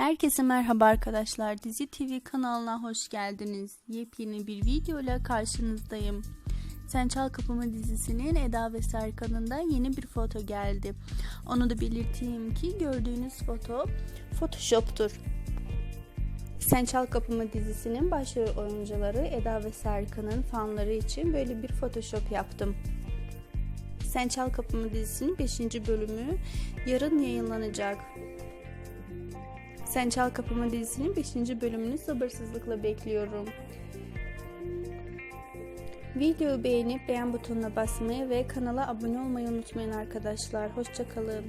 Herkese merhaba arkadaşlar. Dizi TV kanalına hoş geldiniz. Yepyeni bir video ile karşınızdayım. Sen Çal Kapımı dizisinin Eda ve Serkan'ın da yeni bir foto geldi. Onu da belirteyim ki gördüğünüz foto Photoshop'tur. Sen Çal Kapımı dizisinin başrol oyuncuları Eda ve Serkan'ın fanları için böyle bir Photoshop yaptım. Sen Çal Kapımı dizisinin 5. bölümü yarın yayınlanacak. Sen Çal Kapımı dizisinin 5. bölümünü sabırsızlıkla bekliyorum. Videoyu beğenip beğen butonuna basmayı ve kanala abone olmayı unutmayın arkadaşlar. Hoşçakalın.